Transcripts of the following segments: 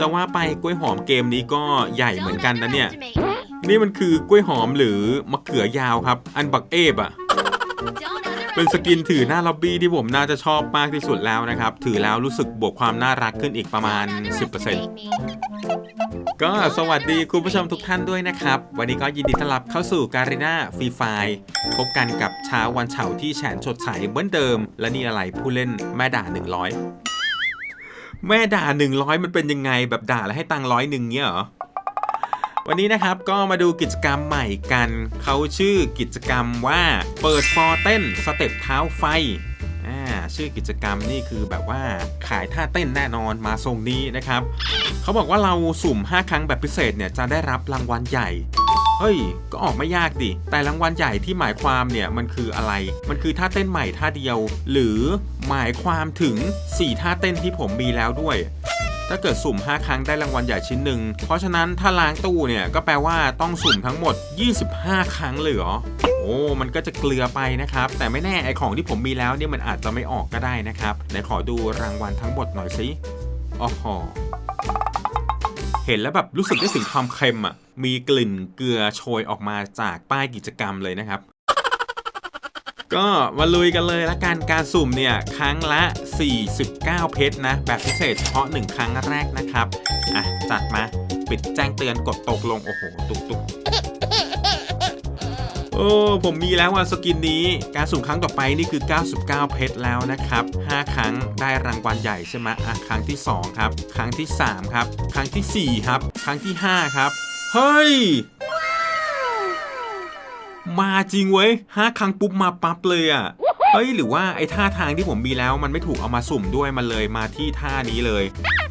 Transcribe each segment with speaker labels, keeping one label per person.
Speaker 1: จะว่าไปกล้วยหอมเกมนี้ก็ใหญ่เหมือนกันนะเนี่ย นี่มันคือกล้วยหอมหรือมะเขือยาวครับ อันบักเอฟอะเป็นสกินถือหน้าล็อบบี้ที่ผมน่าจะชอบมากที่สุดแล้วนะครับ ถือแล้วรู้สึกบวกความน่ารักขึ้นอีกประมาณ 10%ก็สวัสดีคุณผู้ชมทุกท่านด้วยนะครับ วันนี้ก็ยินดีต้อนรับเข้าสู่การีนาฟรีไฟพบกันกับเช้าวันเฉาร์ที่แฉนชดใสเหมือนเดิม และนี่อะไรผู้เล่นแม่ด่า 100 แม่ด่า 100 มันเป็นยังไงแบบด่าแล้วให้ตังค์ร้อยหนึ่งเงี้ยเหรอวันนี้นะครับก็มาดูกิจกรรมใหม่กัน เขาชื่อกิจกรรมว่าเปิดฟอเต้นสเต็ปเท้าไฟอ่าชื่อกิจกรรมนี่คือแบบว่าขายท่าเต้นแน่นอนมาทรงนี้นะครับ เขาบอกว่าเราสุ่ม 5 ครั้งแบบพิเศษเนี่ยจะได้รับรางวัลใหญ่ เฮ้ย ก็ออกไม่ยากดิ แต่รางวัลใหญ่ที่หมายความเนี่ยมันคืออะไร มันคือท่าเต้นใหม่ท่าเดียว หรือหมายความถึง 4 ท่าเต้นที่ผมมีแล้วด้วยถ้าเกิดสุ่ม 5 ครั้งได้รางวัลใหญ่ชิ้นหนึ่ง เพราะฉะนั้นถ้าล้างตู้เนี่ย ก็แปลว่าต้องสุ่มทั้งหมด 25 ครั้งเลยเหรอ โอ้ มันก็จะเกลือไปนะครับ แต่ไม่แน่ไอของที่ผมมีแล้วเนี่ยมันอาจจะไม่ออกก็ได้นะครับ ไหนขอดูรางวัลทั้งหมดหน่อยสิอ๋อหอเห็นแล้วแบบรู้สึกได้ถึงความเค็มอะ มีกลิ่นเกลือโชยออกมาจากป้ายกิจกรรมเลยนะครับ ก็มาลุยกันเลยละกันการสุ่มเนี่ยครั้งละ 49 เพชรนะ แบบพิเศษเฉพาะ 1 ครั้งแรกนะครับ อะ จัดมาปิดแจ้งเตือนกดตกลง โอ้โห ตุกตุกโอ้ผมมีแล้วว่าสกินนี้การสุ่มครั้งต่อไปนี่คือ 99 เพชรแล้วนะครับ 5 ครั้งได้รางวัลใหญ่ใช่ไหมอะครั้งที่ 2 ครับ ครั้งที่ 3 ครับ ครั้งทีสี่4 ครับ ครั้งที่ 5 ครับ ฮ้ย มาจริงเว้ยห้าครั้งปุ๊บมาปั๊บเลยอะ่ะเฮ้ยหรือว่าไอ้ท่าทางที่ผมมีแล้วมันไม่ถูกเอามาสุ่มด้วยมันเลยมาที่ท่านี้เลย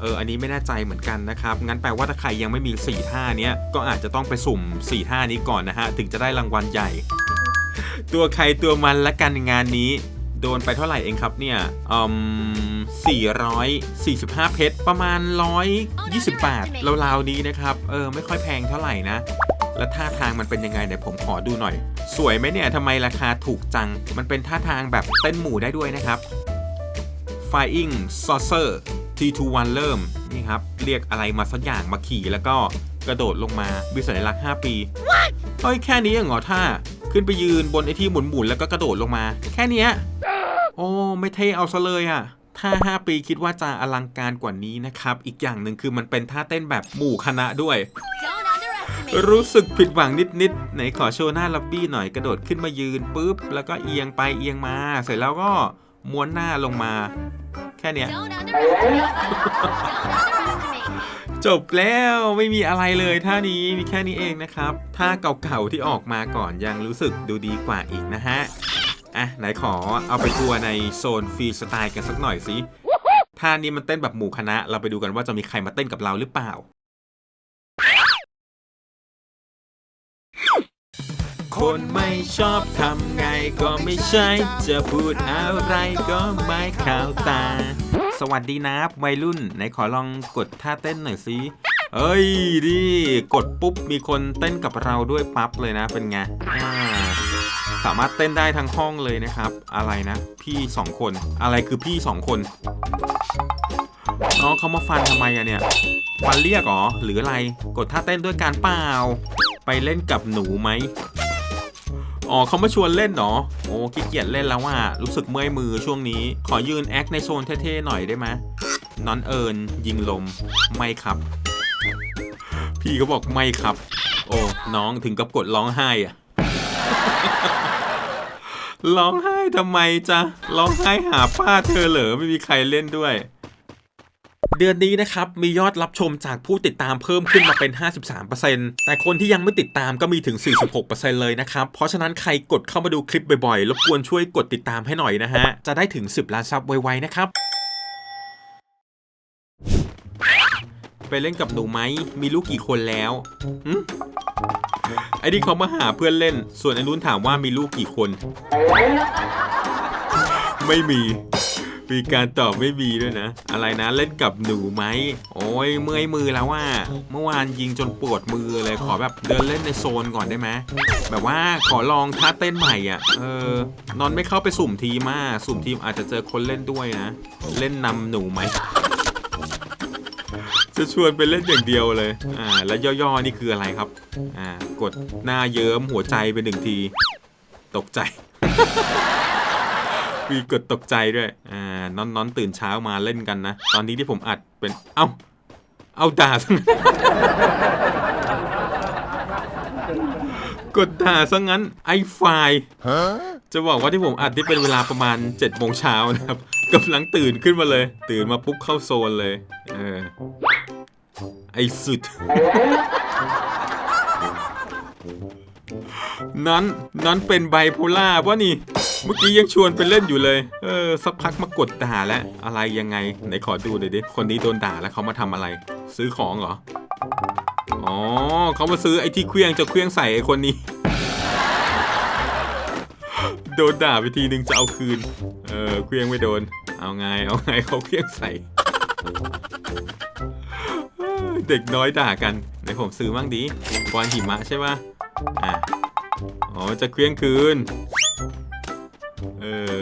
Speaker 1: เอออันนี้ไม่แน่ใจเหมือนกันนะครับ งั้นแปลว่าถ้าใครยังไม่มี 4 ท่าเนี้ยก็อาจจะต้องไปสุ่ม 4 ท่านี้ก่อนนะฮะ ถึงจะได้รางวัลใหญ่ ตัวใครตัวมันละกันงานนี้ โดนไปเท่าไหร่เองครับเนี่ยอืม445 เพชร ประมาณ 120บาทราวๆนี้นะครับ เออ ไม่ค่อยแพงเท่าไหร่นะ แล้วท่าทางมันเป็นยังไงเดี๋ยวผมขอดูหน่อย สวยไหมเนี่ยทำไมราคาถูกจัง มันเป็นท่าทางแบบเต้นหมู่ได้ด้วยนะครับ Flying Saucer T21 เริ่ม นี่ครับ เรียกอะไรมาสักอย่างมาขี่แล้วก็กระโดดลงมาวิสัญลักษณ์5ปีเฮ้ยแค่นี้เองเหรอท่า ขึ้นไปยืนบนไอ้ที่หมุนๆแล้วก็กระโดดลงมา แค่เนี้ยโอ้ไม่เท่เอาซะเลยอะ่ะถ้า 5 ปีคิดว่าจะอลังการกว่านี้นะครับ อีกอย่างหนึ่งคือมันเป็นท่าเต้นแบบหมู่คณะด้วย รู้สึกผิดหวังนิดๆ ไหนขอโชว์หน้าล็อบบี้หน่อยกระโดดขึ้นมายืนปุ๊บ แล้วก็เอียงไปเอียงมา เสร็จแล้วก็ม้วนหน้าลงมา แค่เนี้ย จบแล้วไม่มีอะไรเลยท่านี้มีแค่นี้เองนะครับท่าเก่าๆที่ออกมาก่อนยังรู้สึกดูดีกว่าอีกนะฮะ อะไหนขอเอาไปทัวร์ในโซนฟรีสไตล์กันสักหน่อยสิท่านี้มันเต้นแบบหมู่คณะ เราไปดูกันว่าจะมีใครมาเต้นกับเราหรือเปล่า คนไม่ชอบทำไงก็ไม่ใช่ จะพูดอะไรก็ไม่เข้าตา สวัสดีนะวัยรุ่น ไหนขอลองกดท่าเต้นหน่อยสิเอ้ยดิกดปุ๊บมีคนเต้นกับเราด้วยปั๊บเลยนะเป็นไงอ่า สามารถเต้นได้ทั้งห้องเลยนะครับ อะไรนะ พี่สองคน อะไรคือพี่สองคนน้องเขามาฟันทำไมอะเนี่ย ฟันเรียกเหรอ หรืออะไร กดท่าเต้นด้วยการเปล่า ไปเล่นกับหนูไหมอ๋อเขามาชวนเล่นเนาะโอ้ขี้เกียจเล่นแล้วว่า รู้สึกเมื่อยมือช่วงนี้ ขอยืนแอคในโซนเท่ๆหน่อยได้ไหมนอนเอิญยิงลม ไม่ครับ พี่เขาบอกไม่ครับ โอ้ น้องถึงกับกดร้องไห้อะ ร้องไห้ทำไมจ๊ะร้องไห้หาป้าเธอเหรอไม่มีใครเล่นด้วยเดือนนี้นะครับมียอดรับชมจากผู้ติดตามเพิ่มขึ้นมาเป็น 53%แต่คนที่ยังไม่ติดตามก็มีถึง 46%เลยนะครับ เพราะฉะนั้นใครกดเข้ามาดูคลิปบ่อยๆ รบกวนช่วยกดติดตามให้หน่อยนะฮะ จะได้ถึง 10 ล้านซับไวๆนะครับ ไปเล่นกับหนูไหม มีลูกกี่คนแล้วไอ้นี่เขามาหาเพื่อนเล่น ส่วนไอ้นู้นถามว่ามีลูกกี่คน ไม่มี มีการตอบไม่มีด้วยนะ อะไรนะเล่นกับหนูไหม โอ้ยเมื่อยมือแล้วว่า เมื่อวานยิงจนปวดมือเลย ขอแบบเดินเล่นในโซนก่อนได้ไหม แบบว่าขอลองท่าเต้นใหม่อะ เออ นอนไม่เข้าไปสุ่มทีมมาสุ่มทีมอาจจะเจอคนเล่นด้วยนะ เล่นนำหนูไหม จะชวนไปเล่นอย่างเดียวเลย อ่า แล้วย่อๆนี่คืออะไรครับ อ่า กดหน้าเยิ้มหัวใจไปหนึ่งที ตกใจ มีกดตกใจด้วย อ่าน้อนน้อนตื่นเช้ามาเล่นกันนะ ตอนนี้ที่ผมอัดเป็น เอ้า เอาด่าซะงั้นกดด่าซะงั้นไอไฟจะบอกว่าที่ผมอัดที่เป็นเวลาประมาณ7จ็ดโมงเช้านะครับกำลังตื่นขึ้นมาเลย ตื่นมาปุ๊บเข้าโซนเลย เออ ไอสุด นั้น นั้นเป็นไบโพล่าปะนี่ เมื่อกี้ยังชวนไปเล่นอยู่เลย เออ สักพักมากดด่าแล้ว อะไรยังไง ไหนขอดูหน่อยดิ คนนี้โดนด่าแล้วเขามาทำอะไร ซื้อของเหรอ อ๋อ เขามาซื้อไอ้ที่เครื่องจะเครื่องใส่ไอ้คนนี้ โดนด่าไปทีนึงจะเอาคืน เออเครื่องไม่โดน เอาไง เอาไงเขาเครื่องใส่ เด็กน้อยด่ากันไหนผมซื้อบ้างดีบอลหิมะใช่ปะอะอ๋อจะเครื่องคืน เออ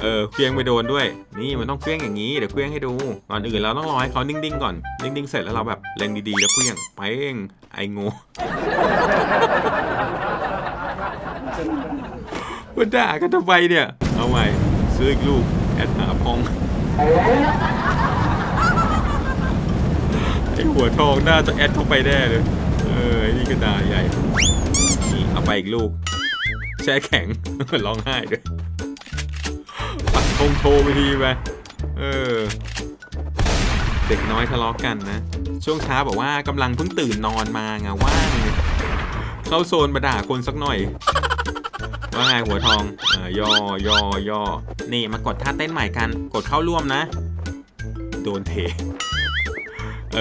Speaker 1: เออเครื่องไม่โดนด้วย นี่มันต้องเครื่องอย่างนี้เดี๋ยวเครื่องให้ดูก่อนอื่นเราต้องรอให้เขานิ่งๆก่อน นิ่งๆเสร็จแล้วเราแบบเล็งดีๆแล้วเครื่องไปเองไอโง่มาด่ากันทำไมเนี่ย เอาใหม่ซื้ออีกลูกแอดหาพอง อหัวทองน่าจะแอดเข้าไปแน่เลย เออไอ้นี่ก็ด่าใหญ่ นี่เอาไปอีกลูก แช่แข็ง ร้องไห้ด้วยปัดทงโชว์ไปทีไป เออ เด็กน้อยทะเลาะกันนะ ช่วงเช้าบอกว่ากำลังเพิ่งตื่นนอนมาไงว่างเข้าโซนมาด่าคนสักหน่อยว่าไงหัวทองออย่อย่อย่อนี่มากดท่าเต้นใหม่กัน กดเข้าร่วมนะ โดนเท เอ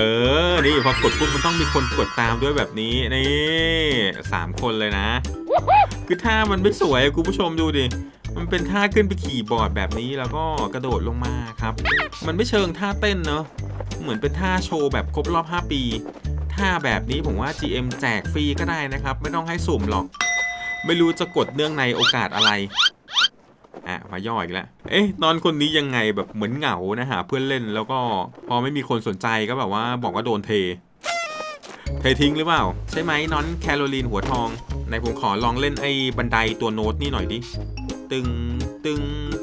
Speaker 1: อ นี่พอกดปุ๊บมันต้องมีคนกดตามด้วยแบบนี้ นี่สามคนเลยนะ คือท่ามันไม่สวยคุณผู้ชมดูดิ มันเป็นท่าขึ้นไปขี่บอร์ดแบบนี้แล้วก็กระโดดลงมาครับ มันไม่เชิงท่าเต้นเนอะเหมือนเป็นท่าโชว์แบบครบรอบ 5 ปี ท่าแบบนี้ผมว่า GM แจกฟรีก็ได้นะครับ ไม่ต้องให้สุ่มหรอก ไม่รู้จะกดเนื่องในโอกาสอะไร อะมาย่ออีกแล้ว เอ๊ะนอนคนนี้ยังไงแบบเหมือนเหงานะหาเพื่อนเล่นแล้วก็พอไม่มีคนสนใจก็แบบว่าบอกว่าโดนเท เททิ้งหรือเปล่า ใช่ไหมนอนแคโรลีนหัวทองในผมขอลองเล่นไอ้บันไดตัวโน้ตนี่หน่อยดิ ตึงตึง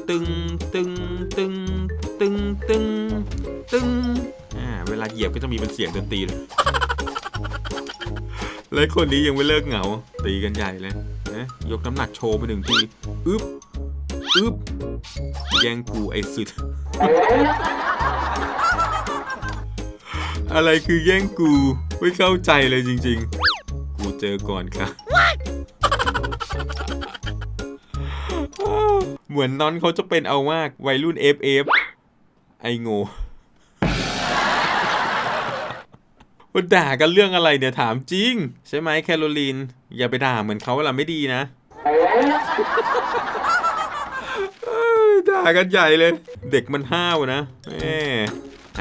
Speaker 1: ตึงตึงตึงตึงตึงตึงอ่าเวลาเหยียบก็จะมีเป็นเสียงดนตรีเลยและคนนี้ยังไม่เลิกเหงา ตีกันใหญ่เลยนะยกน้ำหนักโชว์ไปหนึ่งที อึ๊บ อึ๊บแย่งกูไอ้สุด อะไรคือแย่งกู ไม่เข้าใจเลยจริง ๆ กูเจอก่อนค่ะ เหมือนน้อนเขาจะเป็นเอามากวัยรุ่น FF ไอโง่ว่าด่ากันเรื่องอะไรเนี่ยถามจริง ใช่ไหมแคโรลีน อย่าไปด่าเหมือนเขาเวละไม่ดีนะ ด่ากันใหญ่เลย เด็กมันห้าวนะแม่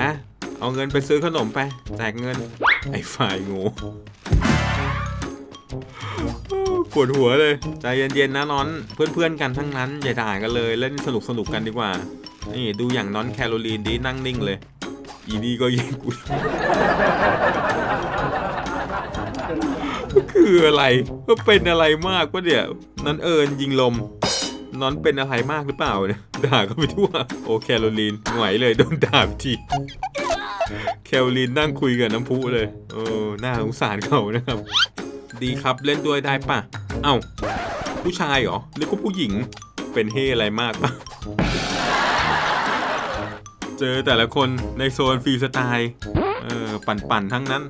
Speaker 1: อะเอาเงินไปซื้อขนมไปแจกเงิน ไอ้ฝ่ายงูปวดหัวเลย ใจเย็นๆนะน้อน เพื่อนๆกันทั้งนั้นอย่าด่ากันเลยเล่นสนุกสนุกๆกันดีกว่า นี่ดูอย่างน้อนแคโรลีนดีนั่งนิ่งเลย อีนี่ก็ยิงกูคืออะไรว่าเป็นอะไรมากวะเนี่ยวนันเอิญยิงลม นอนเป็นอะไรมากหรือเปล่าเนี่ยด่าก็ไปทั่ว โอแคโรลีนหงอยเลยโดนด่าไปทีแคโรลีนนั่งคุยกับน้ำพุเลยเออน่าสงสารเขานะครับ ดีครับเล่นด้วยได้ปะเอ้า ผู้ชายเหรอนึกว่าผู้หญิงเป็นเฮอะไรมากปะเจอแต่ละคนในโซนฟรีสไตล์เออปั่นๆทั้งนั้น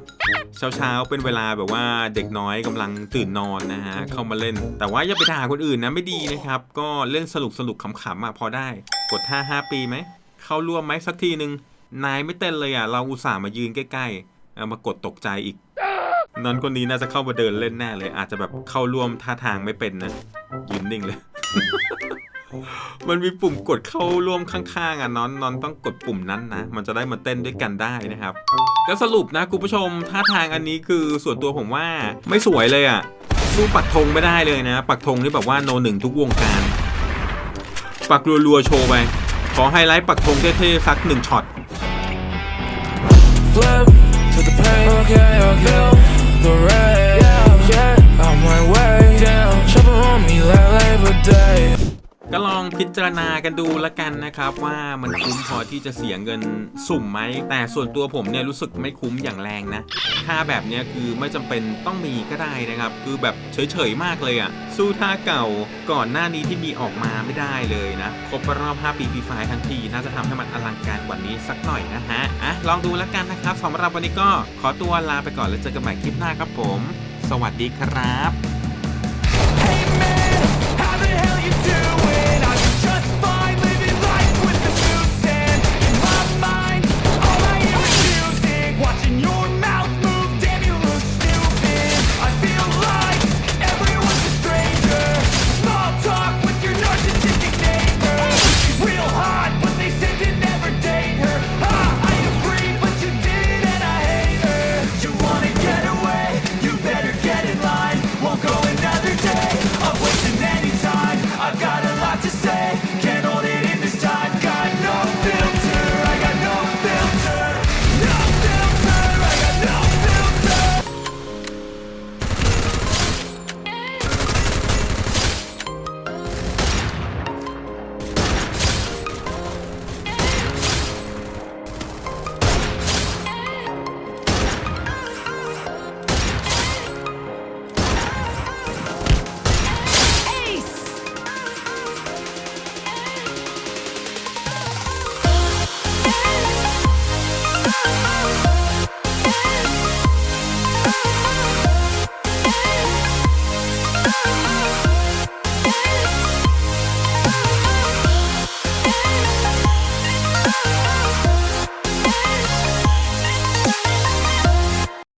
Speaker 1: เช้าๆ เป็นเวลาแบบว่าเด็กน้อยกำลังตื่นนอนนะฮะเข้ามาเล่น แต่ว่าอย่าไปด่าคนอื่นนะไม่ดีนะครับ ก็เล่นสนุกสนุกๆขำๆอะพอได้ กดท่า5ปีไหม เข้าร่วมไหมสักทีหนึ่งนายไม่เต้นเลยอะ เราอุตส่าห์มายืนใกล้ๆเอามากดตกใจอีกนั้นคนนี้น่าจะเข้ามาเดินเล่นแน่เลย อาจจะแบบเข้าร่วมท่าทางไม่เป็นนะยืนนิ่งเลย มันมีปุ่มกดเข้าร่วมข้างๆอะนอนนอนต้องกดปุ่มนั้นนะ มันจะได้มาเต้นด้วยกันได้นะครับ ก็สรุปนะคุณผู้ชมท่าทางอันนี้คือส่วนตัวผมว่าไม่สวยเลยอะสู้ปักธงไม่ได้เลยนะ ปักธงนี่แบบว่าโนหนึ่งทุกวงการ ปักรัวๆโชว์ไป ขอไฮไลท์ปักธงเท่ๆสักหนึ่งช็อต
Speaker 2: flip to the pain. Okay, okay. The red, yeah, yeah. On my way down. Shopping on me like Labor Day.
Speaker 1: ก็ลองพิจารณากันดูละกันนะครับ ว่ามันคุ้มพอที่จะเสียเงินสุ่มไหม แต่ส่วนตัวผมเนี่ยรู้สึกไม่คุ้มอย่างแรงนะท่าแบบเนี้ยคือไม่จำเป็นต้องมีก็ได้นะครับ คือแบบเฉยๆมากเลยอะ่ะ สู้ท่าเก่าก่อนหน้านี้ที่มีออกมาไม่ได้เลยนะ ครบรอบ 5 ปีปีไฟทั้งที น่าจะทำให้มันอลังการกว่านี้สักหน่อยนะฮะ อะลองดูล้วกันนะครับสำหรับวันนี้ก็ขอตัวลาไปก่อนแล้วเจอกันใหม่คลิปหน้าครับผม สวัสดีครับ
Speaker 3: Hey man, how the hell you doing?